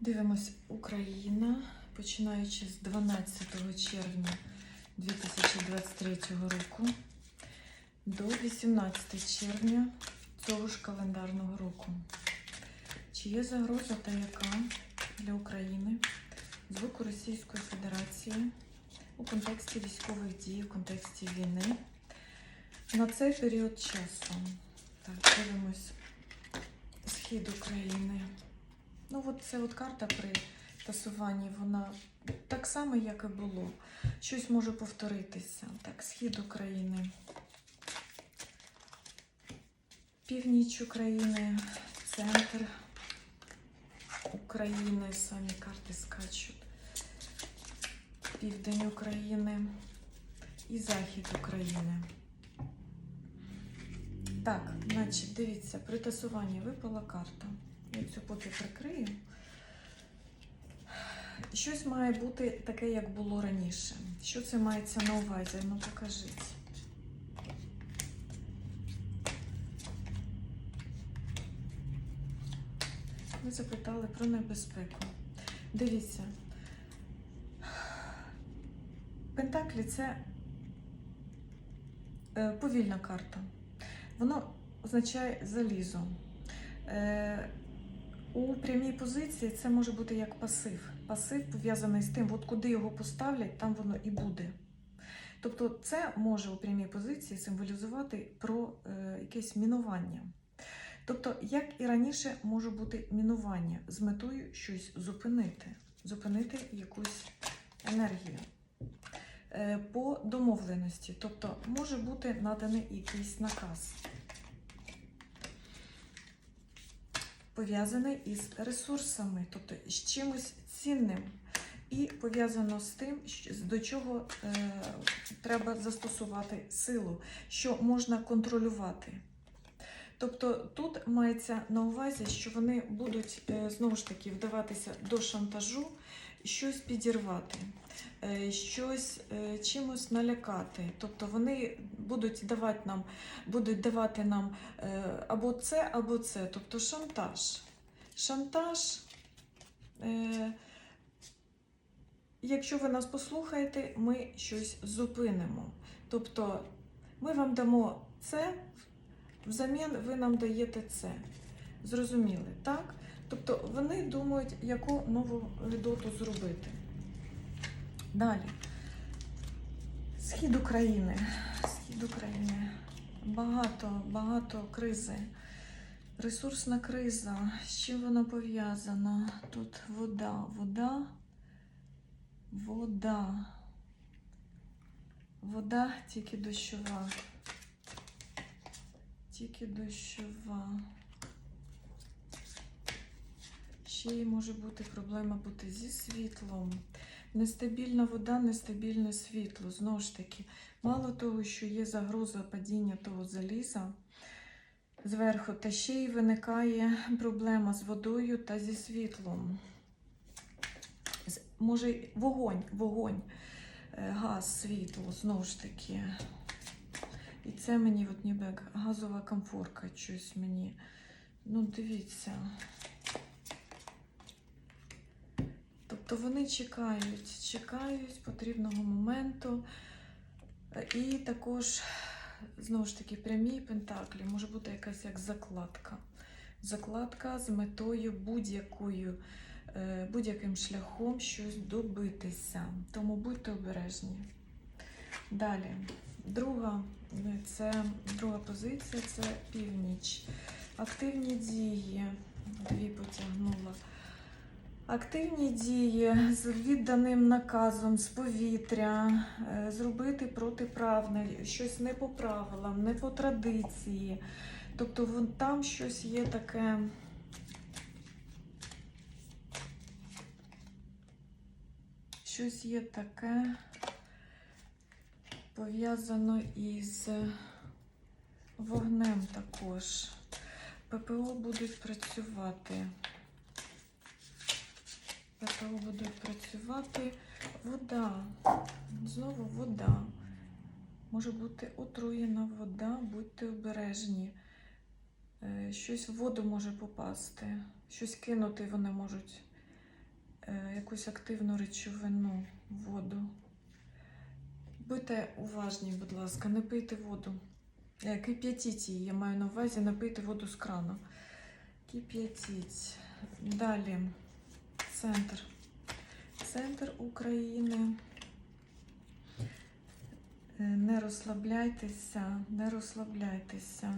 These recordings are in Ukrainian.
Дивимось Україна, починаючи з 12 червня 2023 року до 18 червня цього ж календарного року. Чи є загроза та яка для України з боку Російської Федерації у контексті військових дій, у контексті війни на цей період часу? Так, дивимось схід України. Ну, от це от карта при тасуванні, вона так само, як і було. Щось може повторитися. Так, схід України. Північ України, центр України, самі карти скачуть. Південь України і захід України. Так, значить, дивіться, при тасуванні випала карта. Цю поки прикрию. Щось має бути таке, як було раніше. Що це мається на увазі? Ну покажіть. Ви запитали про небезпеку. Дивіться. Пентаклі це е, повільна карта. Воно означає залізо. У прямій позиції це може бути як пасив. Пасив пов'язаний з тим, от куди його поставлять, там воно і буде. Тобто, це може у прямій позиції символізувати про е, якесь мінування. Тобто, як і раніше, може бути мінування з метою щось зупинити, зупинити якусь енергію. Е, по домовленості, тобто може бути наданий якийсь наказ. Пов'язаний із ресурсами, тобто з чимось цінним. І пов'язано з тим, до чого е, треба застосувати силу, що можна контролювати. Тобто тут мається на увазі, що вони будуть е, знову ж таки вдаватися до шантажу, щось підірвати, е, щось е, чимось налякати. Тобто вони будуть давати нам, будуть давати нам е, або це, або це, тобто шантаж. Шантаж. Якщо ви нас послухаєте, ми щось зупинимо. Тобто ми вам дамо це, взамін ви нам даєте це. Зрозуміли, так? Тобто вони думають, яку нову Лідоту зробити. Далі. Схід України. Схід України. Багато, багато кризи. Ресурсна криза. З чим вона пов'язана? Тут вода, вода, вода. Вода тільки дощова. Тільки дощова. Ще й може бути проблема бути зі світлом. Нестабільна вода, нестабільне світло. Знову ж таки, мало того, що є загроза падіння того заліза зверху, та ще й виникає проблема з водою та зі світлом. Може, вогонь, вогонь, е, газ, світло, знову ж таки. І це мені, от ніби газова комфорка, щось мені. Ну, дивіться. Тобто вони чекають, чекають потрібного моменту. Е, І також, знову ж таки, прямі пентаклі може бути якась як закладка. Закладка з метою будь-якою, е, будь-яким шляхом щось добитися. Тому будьте обережні. Далі, друга, е, це друга позиція це північ. Активні дії. Дві потягнула. Активні дії з відданим наказом з повітря, е, зробити протиправне, щось не по правилам, не по традиції. Тобто там щось є таке. Щось є таке пов'язано із вогнем також. ППО будуть працювати. ППО будуть працювати. Вода. Знову вода. Може бути отруєна вода, будьте обережні. Е, Щось в воду може попасти, щось кинути вони можуть е, якусь активну речовину в воду. Будьте уважні, будь ласка, не пийте воду. Е, Кип'ятіть її, я маю на увазі, не пийте воду з крану. Кип'ятіть. Далі центр. Центр України. Е, Не розслабляйтеся, не розслабляйтеся.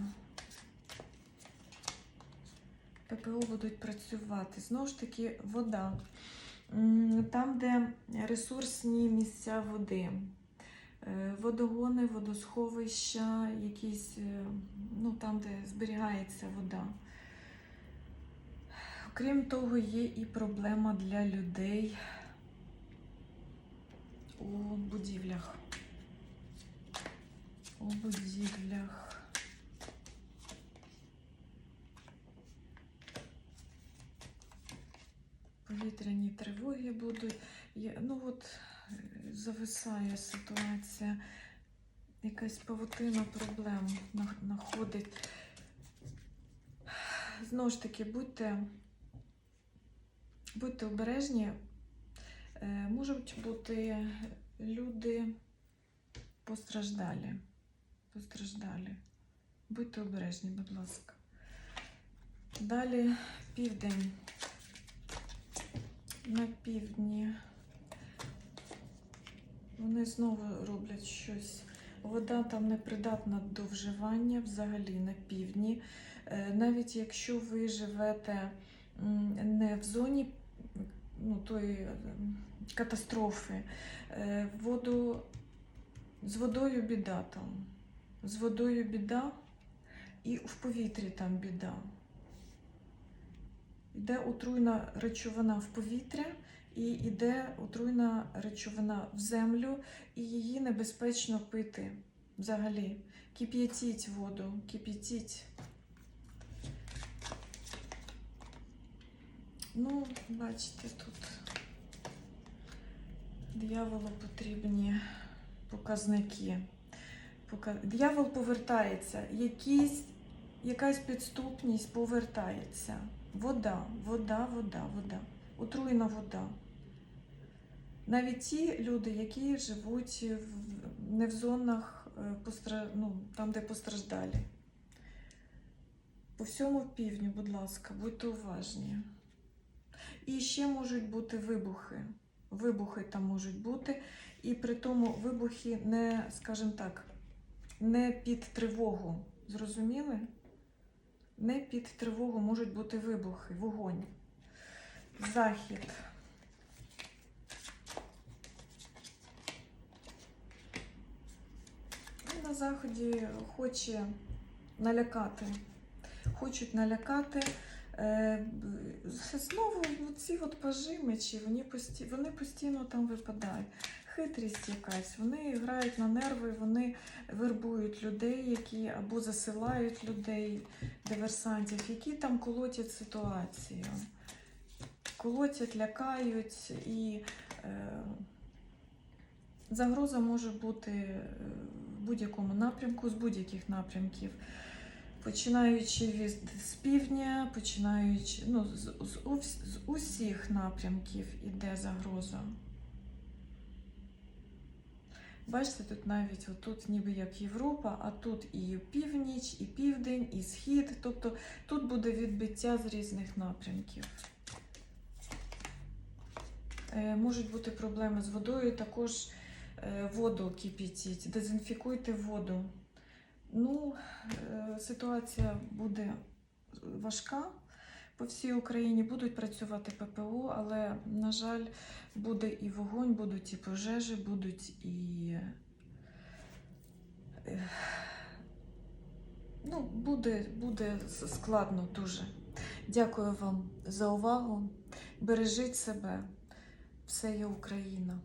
ППО будуть працювати. Знову ж таки, вода. Там, де ресурсні місця води, Е, водогони, водосховища, якісь, е, ну, там, де зберігається вода. Окрім того, є і проблема для людей у будівлях. У будівлях. Повітряні тривоги будуть. Ну от зависає ситуація. Якась павутина проблем на- находить. Знову ж таки, будьте, будьте обережні. Е, Можуть бути люди постраждалі. Постраждалі. Будьте обережні, будь ласка. Далі південь. На півдні. Вони знову роблять щось. Вода там не придатна до вживання взагалі на півдні. Е, Навіть якщо ви живете не в зоні ну, тої е, катастрофи, е, воду, з водою біда там. З водою біда і в повітрі там біда. Йде отруйна речовина в повітря і йде отруйна речовина в землю, і її небезпечно пити взагалі. Кип'ятіть воду, кип'ятіть. Ну, бачите, тут дияволу потрібні показники. Пока- Диявол повертається, якісь, якась підступність повертається. Вода, вода, вода, вода. Отруєна вода. Навіть ті люди, які живуть в, не в зонах, е, ну, там, де постраждалі. По всьому півдню, будь ласка, будьте уважні. І ще можуть бути вибухи. Вибухи там можуть бути. І при тому вибухи не, скажімо так, не під тривогу. Зрозуміли? Не під тривогу можуть бути вибухи, вогонь. Захід. Ну, На заході хоче налякати. Хочуть налякати. Е, Знову ці от пожимичі, вони, пості... вони постійно там випадають. Хитрість якась, вони грають на нерви, вони вербують людей, які або засилають людей, диверсантів, які там колотять ситуацію. Колотять, лякають і е, загроза може бути е, в будь-якому напрямку, з будь-яких напрямків. Починаючи від з півдня, починаючи ну, з, з, з усіх напрямків іде загроза. Бачите, тут навіть отут ніби як Європа, а тут і північ, і південь, і схід. Тобто тут буде відбиття з різних напрямків. Е, Можуть бути проблеми з водою, також е, воду кипятіть, дезінфікуйте воду. Ну, е, ситуація буде важка по всій Україні. Будуть працювати ППО, але, на жаль, буде і вогонь, будуть і пожежі, будуть і. е, Ну, буде, буде складно дуже. Дякую вам за увагу. Бережіть себе. Все є Україна.